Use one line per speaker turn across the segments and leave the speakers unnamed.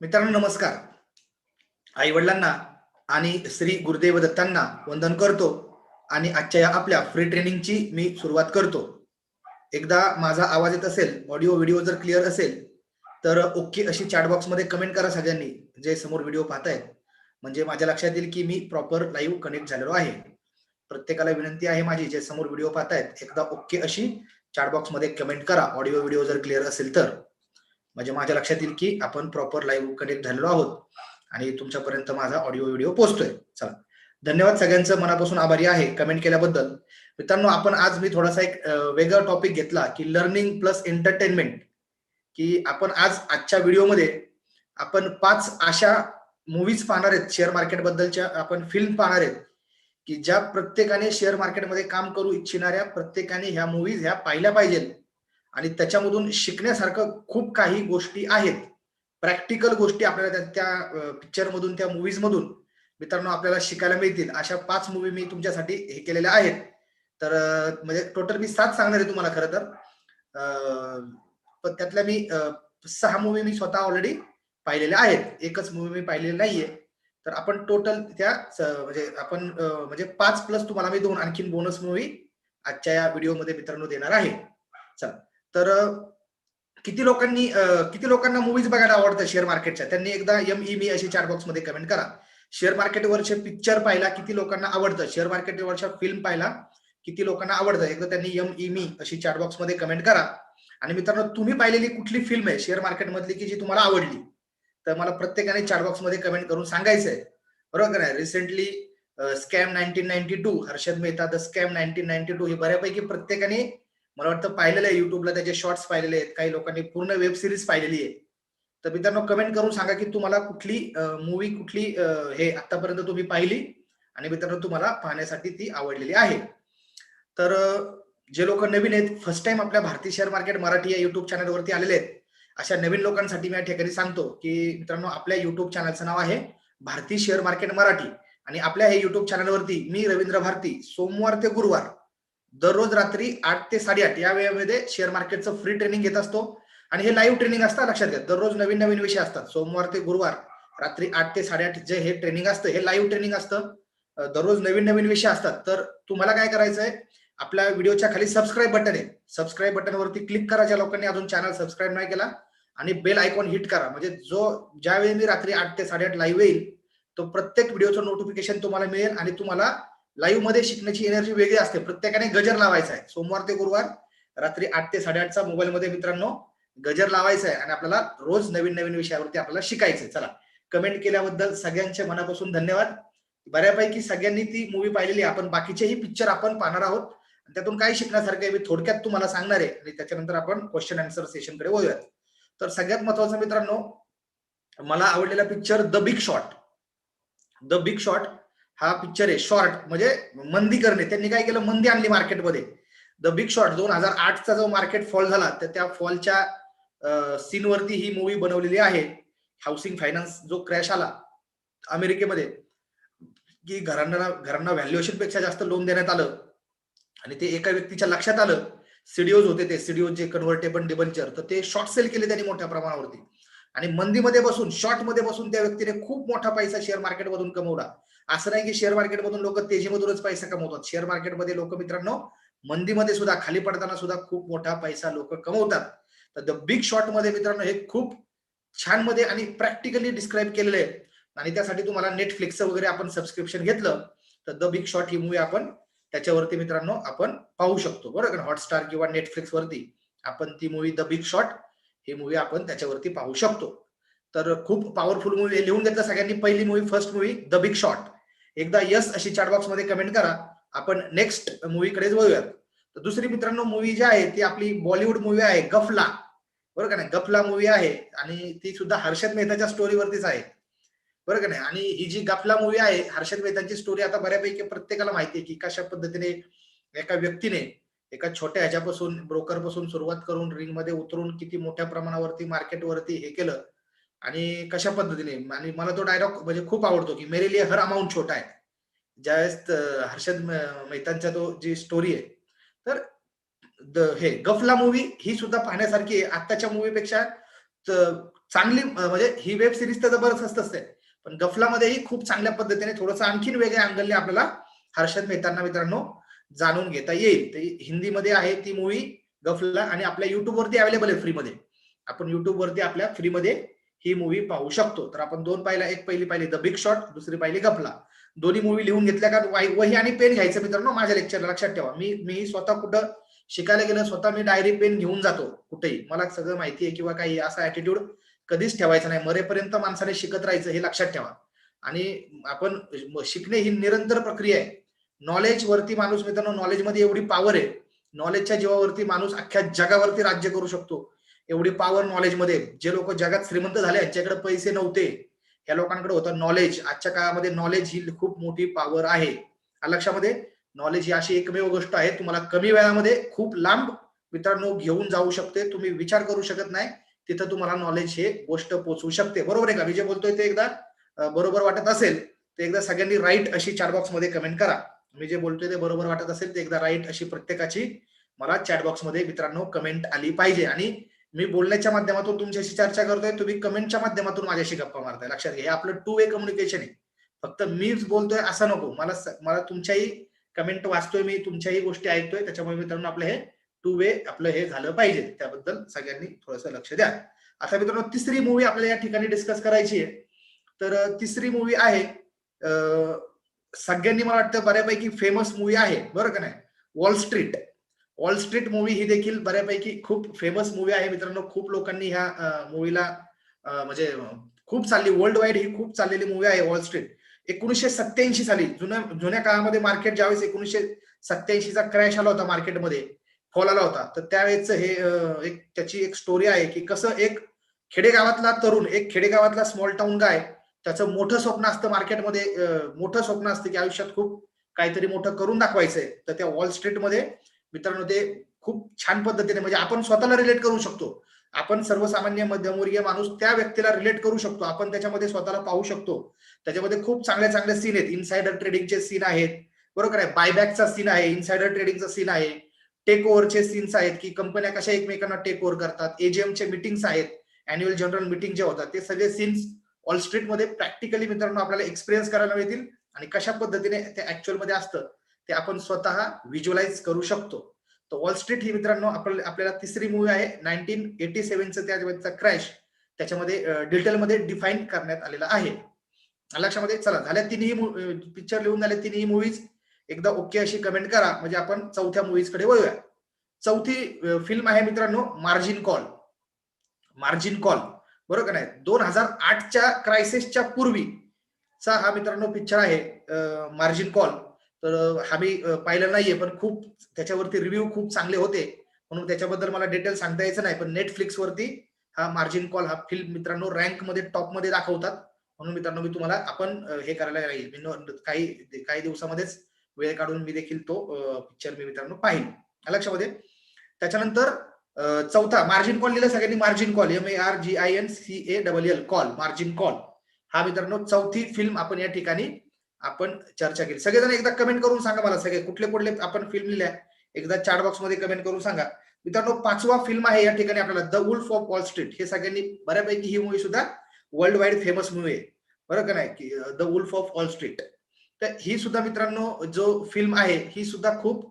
मित्रांनो नमस्कार. आई वडिलांना आणि श्री गुरुदेव दत्तांना वंदन करतो आणि आजच्या या आपल्या फ्री ट्रेनिंगची मी सुरुवात करतो. एकदा माझा आवाज येत असेल ऑडिओ व्हिडिओ जर क्लिअर असेल तर ओके अशी चॅटबॉक्समध्ये कमेंट करा सगळ्यांनी जे समोर व्हिडिओ पाहतायत. म्हणजे माझ्या लक्षात येईल की मी प्रॉपर लाईव्ह कनेक्ट झालेलो आहे. प्रत्येकाला विनंती आहे माझी जे समोर व्हिडिओ पाहतायत एकदा ओके अशी चॅट बॉक्समध्ये कमेंट करा. ऑडिओ व्हिडिओ जर क्लिअर असेल तर. म्हणजे माझ्या लक्षात येईल की आपण प्रॉपर लाईव्ह कनेक्ट झालेलो आहोत. आणि तुमच्यापर्यंत माझा ऑडिओ व्हिडिओ पोहोचतोय. चला. धन्यवाद सगळ्यांचं. मनापासून आभारी आहे. कमेंट केल्याबद्दल. मित्रांनो आपण आज मी थोडासा एक वेगळा टॉपिक घेतला की लर्निंग प्लस एंटरटेनमेंट की आपण आज आजच्या व्हिडिओमध्ये आपण पाच अशा मूवीज पाहणार आहेत. शेअर मार्केट बद्दलच्या आपण फिल्म पाहणार आहेत. की ज्या प्रत्येकाने शेअर मार्केटमध्ये काम करू इच्छिणाऱ्या प्रत्येकाने ह्या मूवीज ह्या पाहिल्या पाहिजेत. आणि त्याच्यामधून शिकण्यासारखं खूप काही गोष्टी आहेत. प्रॅक्टिकल गोष्टी आपल्याला त्या- त्या त्या मूवीजमधून मित्रांनो आपल्याला शिकायला मिळतील. अशा पाच मूवी मी तुमच्यासाठी हे केलेल्या आहेत. तर म्हणजे टोटल मी सात सांगणार आहे तुम्हाला खरं तर. पण त्यातल्या मी सहा मूवी मी स्वतः ऑलरेडी पाहिलेल्या आहेत. एकच मूवी मी पाहिलेली नाहीये. तर आपण टोटल त्या स- म्हणजे आपण म्हणजे पाच प्लस तुम्हाला मी दोन आणखीन बोनस मूवी आजच्या या व्हिडिओमध्ये मित्रांनो देणार आहे. चला. तर किती लोकांनी किती लोकांना मूवीज बघायला आवडतं शेअर मार्केटच्या त्यांनी एकदा एम ई मी अशी चार बॉक्समध्ये कमेंट करा. शेअर मार्केटवरचे पिक्चर पाहायला किती लोकांना आवडतं? शेअर मार्केटवरच्या फिल्म पाहिला किती लोकांना आवडतं? एकदा त्यांनी एम ई मी अशी चार बॉक्समध्ये कमेंट करा. आणि मित्रांनो तुम्ही पाहिलेली कुठली फिल्म आहे शेअर मार्केट मधली की जी तुम्हाला आवडली? तर मला प्रत्येकाने चार बॉक्समध्ये कमेंट करून सांगायचंय. बरोबर नाही? Recently scam nineteen ninety two Harshad Mehta the scam nineteen ninety two हे बऱ्यापैकी प्रत्येकाने मला वाटतं पाहिलेलं आहे युट्यूबला त्याचे शॉर्ट्स पाहिलेले आहेत. काही लोकांनी पूर्ण वेब सिरीज पाहिलेली आहे. तर मित्रांनो कमेंट करून सांगा की तुम्हाला कुठली मूवी कुठली हे आतापर्यंत तुम्ही पाहिली? आणि मित्रांनो तुम्हाला पाहण्यासाठी ती आवडलेली आहे. तर जे लोक नवीन आहेत फर्स्ट टाइम आपल्या भारतीय शेअर मार्केट मराठी या युट्यूब चॅनलवरती आलेले आहेत अशा नवीन लोकांसाठी मी या ठिकाणी सांगतो की मित्रांनो आपल्या युट्यूब चॅनलचं नाव आहे भारतीय शेअर मार्केट मराठी. आणि आपल्या हे युट्यूब चॅनलवरती मी रवींद्र भारती सोमवार ते गुरुवार दररोज रात्री आठ ते साडेआठ या वेळेमध्ये शेअर मार्केटचं फ्री ट्रेनिंग घेत असतो. आणि हे लाईव्ह ट्रेनिंग असतं लक्षात घ्या. दररोज नवीन नवीन विषय असतात. सोमवार ते गुरुवार रात्री आठ ते साडेआठ जे हे ट्रेनिंग असतं हे लाईव्ह ट्रेनिंग असतं. दररोज नवीन नवीन विषय असतात. तर तुम्हाला काय करायचं आहे? आपल्या व्हिडिओच्या खाली सबस्क्राईब बटन आहे. सबस्क्राईब बटनवरती क्लिक करा ज्या लोकांनी अजून चॅनल सबस्क्राईब नाही केला. आणि बेल आयकॉन हिट करा. म्हणजे जो ज्यावेळी मी रात्री आठ ते साडेआठ लाईव्ह येईल तो प्रत्येक व्हिडिओचं नोटिफिकेशन तुम्हाला मिळेल आणि तुम्हाला लाईव्हमध्ये शिकण्याची एनर्जी वेगळी असते. प्रत्येकाने गजर लावायचा आहे. सोमवार ते गुरुवार रात्री आठ ते साडेआठचा मोबाईल मध्ये मित्रांनो गजर लावायचा आहे आणि आपल्याला रोज नवीन नवीन विषयावरती आपल्याला शिकायचंय. चला कमेंट केल्याबद्दल सगळ्यांचे मनापासून धन्यवाद. बऱ्यापैकी सगळ्यांनी ती मूवी पाहिलेली आहे. आपण बाकीचेही पिक्चर आपण पाहणार आहोत. आणि त्यातून काय शिकण्यासारखं आहे मी थोडक्यात तुम्हाला सांगणार आहे. आणि त्याच्यानंतर आपण क्वेश्चन आन्सर सेशनकडे वळूयात. तर सगळ्यात महत्वाचं मित्रांनो मला आवडलेला picture the big shot the big shot हा पिक्चर आहे. शॉर्ट म्हणजे मंदी करणे. त्यांनी काय केलं? मंदी आणली मार्केटमध्ये द बिग शॉर्ट दोन हजार आठचा जो मार्केट फॉल झाला तर त्या फॉलच्या सीनवरती ही मूवी बनवलेली आहे. हाऊसिंग फायनान्स जो क्रॅश आला अमेरिकेमध्ये की घरांना घरांना व्हॅल्युएशनपेक्षा जास्त लोन देण्यात आलं. आणि ते एका व्यक्तीच्या लक्षात आलं. सीडीओज होते ते. सीडीओ जे कन्व्हर्टेबल डिबंचर तर ते शॉर्ट सेल केले त्यांनी मोठ्या प्रमाणावरती. आणि मंदीमध्ये बसून शॉर्टमध्ये बसून त्या व्यक्तीने खूप मोठा पैसा शेअर मार्केटमधून कमवला. असं नाही की शेअर मार्केटमधून लोक तेजीमधूनच पैसा कमवतात. शेअर मार्केटमध्ये लोक मित्रांनो मंदीमध्ये सुद्धा खाली पडताना सुद्धा खूप मोठा पैसा लोक कमवतात. तर द बिग शॉटमध्ये मित्रांनो हे खूप छानमध्ये आणि प्रॅक्टिकली डिस्क्राईब केलेलं आहे. आणि त्यासाठी तुम्हाला नेटफ्लिक्सचं वगैरे आपण सबस्क्रिप्शन घेतलं तर द बिग शॉट ही मूवी आपण त्याच्यावरती मित्रांनो आपण पाहू शकतो. बरोबर? हॉटस्टार किंवा नेटफ्लिक्स वरती आपण ती मूवी द बिग शॉट ही मूवी आपण त्याच्यावरती पाहू शकतो. तर खूप पॉवरफुल मूवी लिहून घेतलं सगळ्यांनी. पहिली movie first movie the big shot एकदा यस अशी चॅटबॉक्समध्ये कमेंट करा. आपण नेक्स्ट मूवीकडे वळूयात. तर दुसरी मित्रांनो मूवी जी आहे ती आपली बॉलिवूड मूवी आहे गफला. बरोबर का नाही? गफला मूवी आहे आणि ती सुद्धा हर्षद मेहताच्या स्टोरीवरतीच आहे. बरोबर का नाही? आणि ही जी गफला मूवी आहे हर्षद मेहतांची स्टोरी आता बऱ्यापैकी प्रत्येकाला माहिती आहे की कशा पद्धतीने एका व्यक्तीने एका छोट्या ह्याच्यापासून ब्रोकरपासून सुरुवात करून रिंगमध्ये उतरून किती मोठ्या प्रमाणावरती मार्केटवरती हे केलं. आणि कशा पद्धतीने? आणि मला तो डायलॉग म्हणजे खूप आवडतो की मेरे लिए हर अमाऊंट छोटा आहे. ज्यावेळेस हर्षद मेहतांचा तो जी स्टोरी आहे तर द हे गफला मूवी ही सुद्धा पाहण्यासारखी आहे. आत्ताच्या मूवीपेक्षा चांगली म्हणजे ही वेब सिरीज तर जबरदस्त असते पण गफलामध्येही खूप चांगल्या पद्धतीने थोडंसं आणखीन वेगळ्या अँगलने आपल्याला हर्षद मेहतांना मित्रांनो जाणून घेता येईल. तर हिंदीमध्ये आहे ती मूवी गफला आणि आपल्या युट्यूबवरती अवेलेबल आहे फ्रीमध्ये आपण युट्यूबवरती आपल्या फ्रीमध्ये ही मूवी पाहू शकतो. तर आपण दोन पाहिल्या एक पहिली पाहिली द बिग शॉट दुसरी पाहिली गपला दोन्ही मूवी लिहून घेतल्या का? वाई- वही आणि पेन घ्यायचं मित्रांनो माझ्या लेक्चरला लक्षात ठेवा. मी मी स्वतः कुठं शिकायला गेलं स्वतः मी डायरी पेन घेऊन जातो कुठेही. मला सगळं माहिती आहे किंवा काही असा ऍटिट्यूड कधीच ठेवायचा नाही. मरेपर्यंत माणसाने शिकत राहायचं हे लक्षात ठेवा. आणि आपण शिकणे ही निरंतर प्रक्रिया आहे. नॉलेज वरती माणूस मित्रांनो नॉलेजमध्ये एवढी पॉवर आहे. नॉलेजच्या जीवावरती माणूस अख्ख्या जगावरती राज्य करू शकतो. एवढी पॉवर नॉलेजमध्ये जे लोक जगात श्रीमंत झाले यांच्याकडे पैसे नव्हते. या लोकांकडे होतं नॉलेज आजच्या काळामध्ये नॉलेज ही खूप मोठी पॉवर आहे. लक्षामध्ये? नॉलेज ही अशी एकमेव गोष्ट आहे. तुम्हाला कमी वेळामध्ये खूप लांब मित्रांनो घेऊन जाऊ शकते. तुम्ही विचार करू शकत नाही. तिथं तुम्हाला नॉलेज हे गोष्ट पोचवू शकते. बरोबर आहे का? मी जे बोलतोय ते एकदा? बरोबर वाटत असेल ते एकदा सगळ्यांनी राईट अशी चॅट बॉक्समध्ये कमेंट करा. मी जे बोलतोय ते बरोबर वाटत असेल ते एकदा राईट अशी प्रत्येकाची मला चॅट बॉक्समध्ये मित्रांनो कमेंट आली पाहिजे. आणि मी बोलण्याच्या माध्यमातून तुमच्याशी चर्चा करतोय तुम्ही कमेंटच्या माध्यमातून माझ्याशी गप्पा मारताय. लक्षात घ्या हे आपलं टू वे कम्युनिकेशन आहे. फक्त मीच बोलतोय असं नको. मला मला तुमच्याही कमेंट वाचतोय मी तुमच्याही गोष्टी ऐकतोय. त्याच्यामुळे मित्रांनो आपलं हे टू वे आपलं हे झालं पाहिजे. त्याबद्दल सगळ्यांनी थोडंसं लक्ष द्या. आता मित्रांनो तिसरी मूवी आपल्याला या ठिकाणी डिस्कस करायची आहे. तर तिसरी मूवी आहे सगळ्यांनी मला वाटतं बऱ्यापैकी फेमस मूवी आहे. बरं का नाही? Wall street wall street movie ही देखील बऱ्यापैकी खूप फेमस मूवी आहे. मित्रांनो खूप लोकांनी ह्या मूवीला म्हणजे खूप चालली. वर्ल्ड वाईड ही खूप चाललेली मूवी आहे वॉल स्ट्रीट एकोणीसशे सत्याऐंशी साली जुन्या जुन्या काळामध्ये मार्केट ज्यावेळेस एकोणीसशे सत्याऐंशीचा क्रॅश आला होता मार्केटमध्ये फॉल आला होता तर त्यावेळेस हे एक त्याची एक स्टोरी आहे की कसं एक खेडेगावातला तरुण एक खेडेगावातला स्मॉल टाउन गाय त्याचं मोठं स्वप्न असतं मार्केटमध्ये मोठं स्वप्न असतं की आयुष्यात खूप काहीतरी मोठं करून दाखवायचंय. तर त्या वॉल स्ट्रीटमध्ये मित्रांनो ते खूप छान पद्धतीने म्हणजे आपण स्वतःला रिलेट करू शकतो. आपण सर्वसामान्य मध्यमवर्गीय माणूस त्या व्यक्तीला रिलेट करू शकतो. आपण त्याच्यामध्ये स्वतःला पाहू शकतो. त्याच्यामध्ये खूप चांगले चांगले सीन आहेत. इन्सायडर ट्रेडिंगचे सीन आहेत. बरोबर आहे? बायबॅकचा सीन आहे. इन्सायडर ट्रेडिंगचा सीन आहे. टेक ओव्हरचे सीन्स आहेत की कंपन्या कशा एकमेकांना टेक ओव्हर करतात एजीएमचे चे मिटिंग्स आहेत. अॅन्युअल जनरल मिटिंग जे होतात ते सगळे सीन्स ऑल स्ट्रीटमध्ये प्रॅक्टिकली मित्रांनो आपल्याला एक्सपिरियन्स करायला मिळतील. आणि कशा पद्धतीने ते ऍक्च्युअलमध्ये असतं ते आपण स्वतः व्हिज्युअलाइज करू शकतो. तर वॉल स्ट्रीट ही मित्रांनो आपल्याला तिसरी मूवी आहे नाईन्टीन एटी सेव्हनचं त्याचा क्रॅश त्याच्यामध्ये डिटेलमध्ये डिफाईन करण्यात आलेला आहे. लक्षामध्ये चला झाल्या तिन्ही पिक्चर लिहून झाले तिन्ही मूवीज एकदा ओके अशी कमेंट करा म्हणजे आपण चौथ्या मूवीजकडे वळूया. चौथी फिल्म आहे मित्रांनो मार्जिन कॉल मार्जिन कॉल बरोबर का नाही? दोन हजार आठच्या क्रायसिसच्या पूर्वीचा हा मित्रांनो पिक्चर आहे मार्जिन कॉल तर हा मी पाहिलं नाहीये पण खूप त्याच्यावरती रिव्ह्यू खूप चांगले होते. म्हणून त्याच्याबद्दल मला डिटेल सांगता यायचं नाही पण नेटफ्लिक्स वरती हा मार्जिन कॉल हा फिल्म मित्रांनो रँकमध्ये टॉपमध्ये दाखवतात. म्हणून मित्रांनो मी तुम्हाला आपण हे करायला राहील. मी काही काही दिवसामध्येच वेळ काढून मी देखील तो पिक्चर मी मित्रांनो पाहिल लक्षामध्ये? त्याच्यानंतर चौथा मार्जिन कॉल लिहिलं सगळ्यांनी margin call M A R G I N C A double L call margin call हा मित्रांनो चौथी फिल्म आपण या ठिकाणी आपण चर्चा केली. सगळेजण एकदा कमेंट करून सांगा मला. सगळे कुठले कुठले आपण फिल्म लिहिल्या एकदा चार्ट बॉक्समध्ये कमेंट करून सांगा. मित्रांनो पाचवा फिल्म आहे या ठिकाणी आपल्याला the wolf of wall street हे सगळ्यांनी बऱ्यापैकी ही मूवी सुद्धा वर्ल्ड वाईड फेमस मूवी आहे. बरं का नाही? The wolf of wall street तर ही सुद्धा मित्रांनो जो फिल्म आहे ही सुद्धा खूप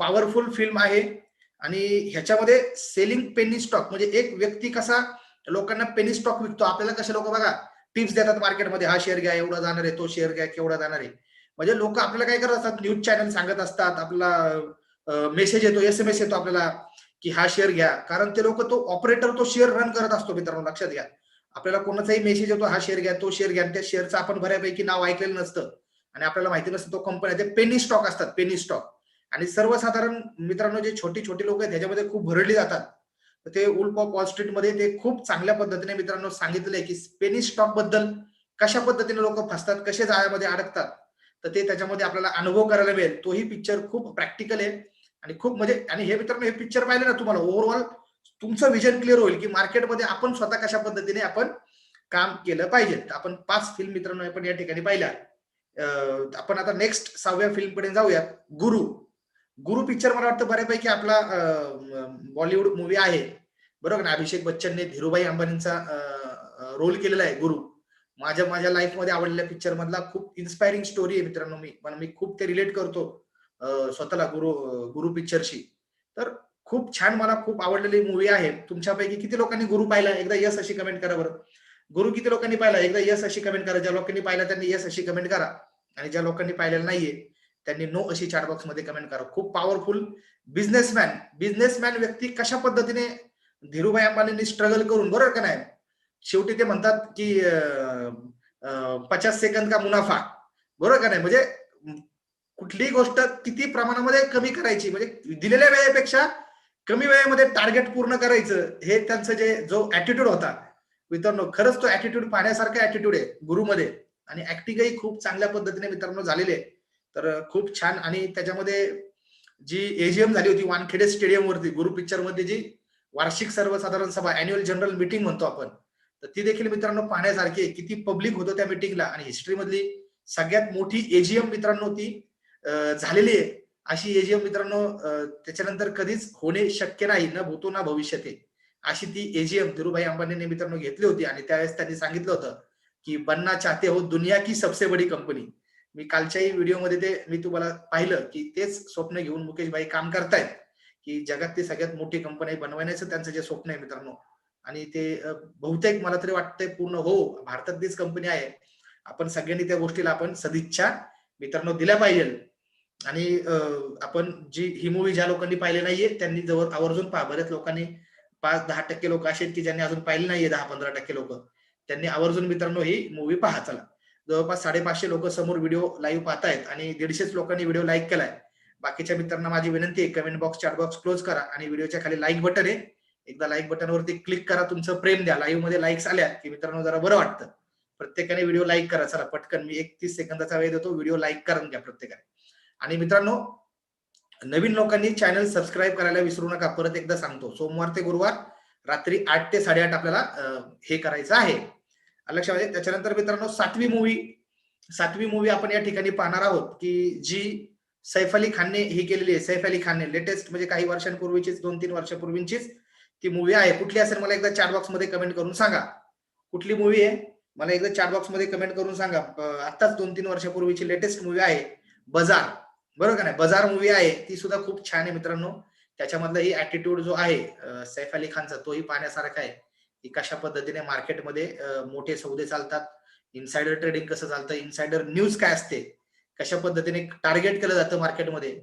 पॉवरफुल फिल्म आहे. आणि ह्याच्यामध्ये सेलिंग पेनी स्टॉक म्हणजे एक व्यक्ती कसा लोकांना पेनी स्टॉक विकतो आपल्याला कसे लोक बघा टिप्स देतात मार्केटमध्ये हा शेअर घ्या एवढा जाणार आहे तो शेअर घ्या केवढा जाणार आहे. म्हणजे लोक आपल्याला काय करत असतात न्यूज चॅनल सांगत असतात आपला मेसेज येतो एस एम एस येतो आपल्याला की हा शेअर घ्या. कारण ते लोक तो ऑपरेटर तो शेअर रन करत असतो मित्रांनो लक्षात घ्या. आपल्याला कोणाचाही मेसेज येतो हा शेअर घ्या तो शेअर घ्या त्या शेअरचं आपण बऱ्यापैकी नाव ऐकलेलं नसतं. आणि आपल्याला माहिती नसतं तो कंपनी ते पेनी स्टॉक असतात पेनी स्टॉक आणि सर्वसाधारण मित्रांनो जे छोटी छोटी लोक आहेत त्याच्यामध्ये खूप भरडली जातात. ते उल्फ ऑफ वॉल स्ट्रीटमध्ये ते खूप चांगल्या पद्धतीने मित्रांनो सांगितलंय की स्पेनिश स्टॉकबद्दल कशा पद्धतीने लोक फसतात कसे जाळ्यामध्ये अडकतात तर ते त्याच्यामध्ये आपल्याला अनुभव करायला मिळेल. तोही पिक्चर खूप प्रॅक्टिकल आहे. आणि खूप म्हणजे आणि हे मित्रांनो हे पिक्चर पाहिलं ना तुम्हाला ओव्हरऑल तुमचं विजन क्लिअर होईल की मार्केटमध्ये आपण स्वतः कशा पद्धतीने आपण काम केलं पाहिजे. आपण पाच फिल्म मित्रांनो आपण या ठिकाणी पाहिल्या. आपण आता नेक्स्ट सहाव्या फिल्मकडे जाऊयात. गुरु. गुरु पिक्चर मला वाटतं बऱ्यापैकी आपला बॉलिवूड मूवी आहे. बरोबर ना? अभिषेक बच्चनने धीरूभाई अंबानींचा रोल केलेला आहे गुरु. माझ्या माझ्या लाईफमध्ये आवडलेल्या पिक्चर मधला खूप इन्स्पायरिंग स्टोरी आहे मित्रांनो मी. पण मी खूप ते रिलेट करतो स्वतःला गुरु गुरु पिक्चरशी तर खूप छान मला खूप आवडलेली मूवी आहे. तुमच्यापैकी किती लोकांनी गुरु पाहिला? एकदा यस अशी कमेंट करा बरं. गुरु किती लोकांनी पाहिला? एकदा यस अशी कमेंट करा. ज्या लोकांनी पाहिला त्यांनी यस अशी कमेंट करा. आणि ज्या लोकांनी पाहिलेलं नाहीये त्यांनी नो अशी चॅट बॉक्समध्ये कमेंट करा. खूप पॉवरफुल बिझनेसमॅन बिझनेसमॅन व्यक्ती कशा पद्धतीने धीरूभाई अंबानींनी स्ट्रगल करून बरोबर का नाही? शेवटी ते म्हणतात की पचास सेकंद का मुनाफा. बरोबर का नाही? म्हणजे कुठलीही गोष्ट किती प्रमाणामध्ये कमी करायची? म्हणजे दिलेल्या वेळेपेक्षा कमी वेळेमध्ये टार्गेट पूर्ण करायचं हे त्यांचं जे जो ऍटिट्यूड होता. मित्रांनो खरंच तो ऍटिट्यूड पाहण्यासारखा ऍटिट्यूड आहे गुरुमध्ये. आणि ऍक्टिंगही खूप चांगल्या पद्धतीने मित्रांनो झालेले आहे. तर खूप छान. आणि त्याच्यामध्ये जी एजीएम झाली होती वानखेडे स्टेडियम वरती गुरु पिक्चरमध्ये जी वार्षिक सर्वसाधारण सभा अॅन्युअल जनरल मीटिंग म्हणतो आपण तर ती देखील मित्रांनो पाहण्यासारखी आहे. किती पब्लिक होतं त्या मिटिंगला आणि हिस्ट्रीमधली सगळ्यात मोठी एजीएम मित्रांनो ती झालेली आहे. अशी एजीएम मित्रांनो त्याच्यानंतर कधीच होणे शक्य नाही न भूतो ना भविष्यते अशी ती एजीएम धीरूभाई अंबानीने मित्रांनो घेतली होती. आणि त्यावेळेस त्यांनी सांगितलं होतं की बनना चाहते हो दुनिया की सबसे बडी कंपनी मी कालच्याही व्हिडिओमध्ये ते मी तुम्हाला पाहिलं की तेच स्वप्न घेऊन मुकेश भाई काम करतायत की जगातली सगळ्यात मोठी कंपनी बनवण्याचं त्यांचं जे स्वप्न आहे मित्रांनो. आणि ते बहुतेक मला तरी वाटतंय पूर्ण हो भारतातलीच कंपनी आहे. आपण सगळ्यांनी त्या गोष्टीला आपण सदिच्छा मित्रांनो दिल्या पाहिजे. आणि आपण जी ही मूवी ज्या लोकांनी पाहिली नाहीये त्यांनी जवळ आवर्जून पहा. बऱ्याच लोकांनी पाच दहा टक्के लोक असे आहेत की ज्यांनी अजून पाहिले नाहीये दहा पंधरा टक्के लोक. त्यांनी आवर्जून मित्रांनो ही मूवी पहा चला. जवळपास साडेपाचशे लोक समोर व्हिडिओ लाईव्ह पाहतायत आणि दीडशेच लोकांनी व्हिडिओ लाईक केलाय. बाकीच्या मित्रांना माझी विनंती आहे comment box chat box close करा आणि व्हिडिओच्या खाली लाईक बटन आहे. एकदा लाईक बटनवरती क्लिक करा तुमचं प्रेम द्या. लाईव्हमध्ये लाईक्स आल्या की मित्रांनो जरा बरं वाटतं. प्रत्येकाने व्हिडिओ लाईक करा. चला पटकन मी एक तीस सेकंदाचा वेळ देतो. व्हिडिओ लाईक करून घ्या प्रत्येकाने. आणि मित्रांनो नवीन लोकांनी चॅनल सबस्क्राईब करायला विसरू नका. परत एकदा सांगतो. सोमवार ते गुरुवार रात्री आठ ते साडेआठ आपल्याला हे करायचं आहे. लक्षामध्ये त्याच्यानंतर मित्रांनो सातवी मूवी सातवी मूवी आपण या ठिकाणी पाहणार आहोत की जी सैफ अली खानने ही केलेली आहे. सैफ अली खानने लेटेस्ट म्हणजे काही वर्षांपूर्वीचीच दोन तीन वर्षापूर्वींचीच ती मूवी आहे. कुठली असेल मला एकदा चॅट बॉक्समध्ये कमेंट करून सांगा. कुठली मूवी आहे? मला एकदा चॅट बॉक्समध्ये कमेंट करून सांगा. अं, आत्ताच दोन तीन वर्षापूर्वीची लेटेस्ट मूवी आहे बजार. बरोबर का नाही बजार मूवी आहे. ती सुद्धा खूप छान आहे मित्रांनो. त्याच्यामधला ही ऍटिट्यूड जो आहे सैफ अली खानचा तोही पाहण्यासारखा आहे. की कशा पद्धतीने मार्केटमध्ये मोठे सौदे चालतात इन्सायडर ट्रेडिंग कसं चालतं इन्सायडर न्यूज काय असते कशा पद्धतीने टार्गेट केलं जातं मार्केटमध्ये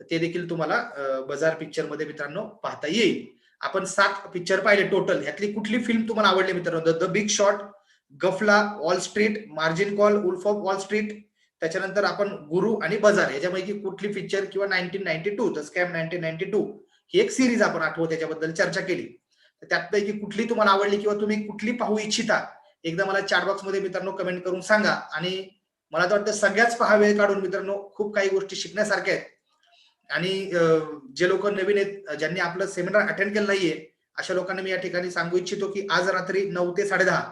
तर ते देखील तुम्हाला बजार बाजार पिक्चरमध्ये मित्रांनो पाहता येईल. आपण सात पिक्चर पाहिले टोटल ह्यातली कुठली फिल्म तुम्हाला आवडली मित्रांनो? The big shot गफला wall street margin call wolf of wall street त्याच्यानंतर आपण गुरु आणि बाजार याच्यापैकी कुठली पिक्चर किंवा nineteen ninety two the scam nineteen ninety two ही एक सिरीज आपण आठवत त्याच्याबद्दल चर्चा केली. त्यातपैकी त्यापैकी कुठली तुम्हाला आवडली किंवा तुम्ही कुठली पाहू इच्छिता एकदा मला चॅट बॉक्समध्ये मित्रांनो कमेंट करून सांगा. आणि मला तर वाटतं सगळ्याच पहा वेळ काढून मित्रांनो खूप काही गोष्टी शिकण्यासारख्या आहेत. आणि जे लोक नवीन आहेत ज्यांनी आपलं सेमिनार अटेंड केलं नाहीये अशा लोकांना मी या ठिकाणी सांगू इच्छितो की आज रात्री नऊ ते साडेदहा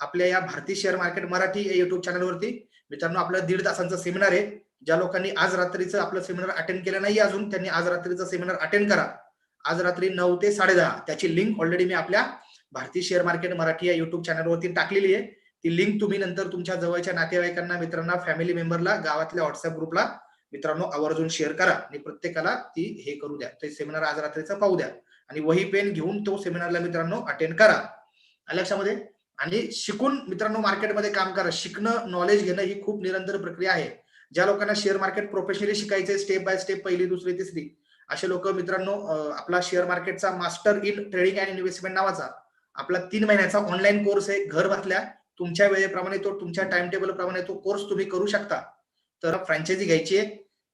आपल्या या भारतीय शेअर मार्केट मराठी या युट्यूब चॅनलवरती मित्रांनो आपलं दीड तासांचं सेमिनार आहे. ज्या लोकांनी आज रात्रीचं आपलं सेमिनार अटेंड केलं नाही अजून त्यांनी आज रात्रीचं सेमिनार अटेंड करा. आज रात्री नऊ ते साडेदहा. त्याची लिंक ऑलरेडी मी आपल्या भारतीय शेअर मार्केट मराठी या युट्यूब चॅनलवरती टाकलेली आहे. ती लिंक तुम्ही नंतर तुमच्या जवळच्या नातेवाईकांना मित्रांना फॅमिली मेंबरला गावातल्या व्हॉट्सअप ग्रुपला मित्रांनो आवर्जून शेअर करा. आणि प्रत्येकाला ती हे करू द्या. ते सेमिनार आज रात्रीचं पाहू द्या. आणि वही पेन घेऊन तो सेमिनारला मित्रांनो अटेंड करा. लक्षामध्ये आणि शिकून मित्रांनो मार्केटमध्ये काम करा. शिकणं नॉलेज घेणं ही खूप निरंतर प्रक्रिया आहे. ज्या लोकांना शेअर मार्केट प्रोफेशनली शिकायचे स्टेप बाय स्टेप पहिली दुसरी तिसरी असे लोक मित्रांनो आपला शेअर मार्केटचा master in trading and investment नावाचा आपला तीन महिन्याचा ऑनलाईन कोर्स आहे घर बसल्या तुमच्या वेळेप्रमाणे तो तुमच्या टाइम टेबल प्रमाणे तो कोर्स तुम्ही करू शकता. तर फ्रँचायझी घ्यायची आहे.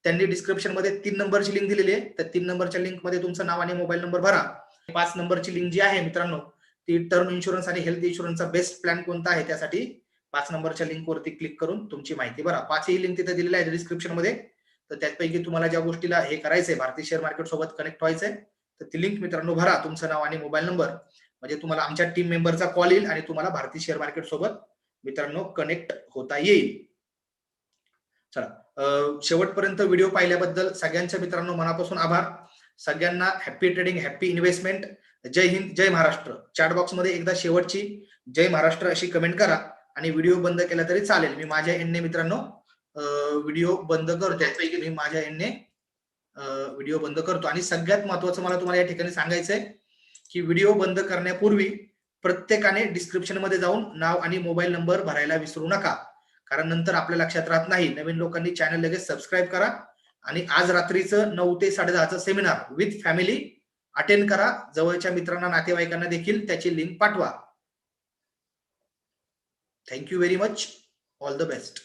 त्यांनी डिस्क्रिप्शनमध्ये तीन नंबरची लिंक दिलेली आहे. तर तीन नंबरच्या लिंकमध्ये तुमचं नाव आणि मोबाईल नंबर भरा. पाच नंबरची लिंक जी आहे मित्रांनो ती टर्म इन्शुरन्स आणि हेल्थ इन्शुरन्सचा बेस्ट प्लॅन कोणता आहे त्यासाठी पाच नंबरच्या लिंक वरती क्लिक करून तुमची माहिती भरा. पाचही लिंक तिथे दिलेली आहे डिस्क्रिप्शनमध्ये. तर त्यापैकी तुम्हाला ज्या गोष्टीला हे करायचंय भारतीय शेअर मार्केट सोबत कनेक्ट व्हायचंय तर ती लिंक मित्रांनो भरा तुमचं नाव आणि मोबाईल नंबर म्हणजे तुम्हाला आमच्या टीम मेंबरचा कॉल येईल आणि तुम्हाला भारतीय शेअर मार्केट सोबत मित्रांनो कनेक्ट होता येईल. चला शेवटपर्यंत व्हिडिओ पाहिल्याबद्दल सगळ्यांच्या मित्रांनो मनापासून आभार. सगळ्यांना हॅपी ट्रेडिंग हॅपी इन्व्हेस्टमेंट जय हिंद जय महाराष्ट्र. चॅट बॉक्समध्ये एकदा शेवटची जय महाराष्ट्र अशी कमेंट करा आणि व्हिडिओ बंद केला तरी चालेल. मी माझ्या एनने मित्रांनो व्हिडिओ बंद करतो त्यापैकी मी माझ्या एंडने व्हिडिओ बंद करतो. आणि सगळ्यात महत्वाचं मला तुम्हाला या ठिकाणी सांगायचंय की व्हिडिओ बंद करण्यापूर्वी प्रत्येकाने डिस्क्रिप्शनमध्ये जाऊन नाव आणि मोबाईल नंबर भरायला विसरू नका. कारण नंतर आपल्या लक्षात राहत नाही. नवीन लोकांनी चॅनल लगेच सबस्क्राईब करा आणि आज रात्रीचं नऊ ते साडेदहाचं सेमिनार विथ फॅमिली अटेंड करा. जवळच्या मित्रांना नातेवाईकांना देखील त्याची लिंक पाठवा. Thank you very much all the best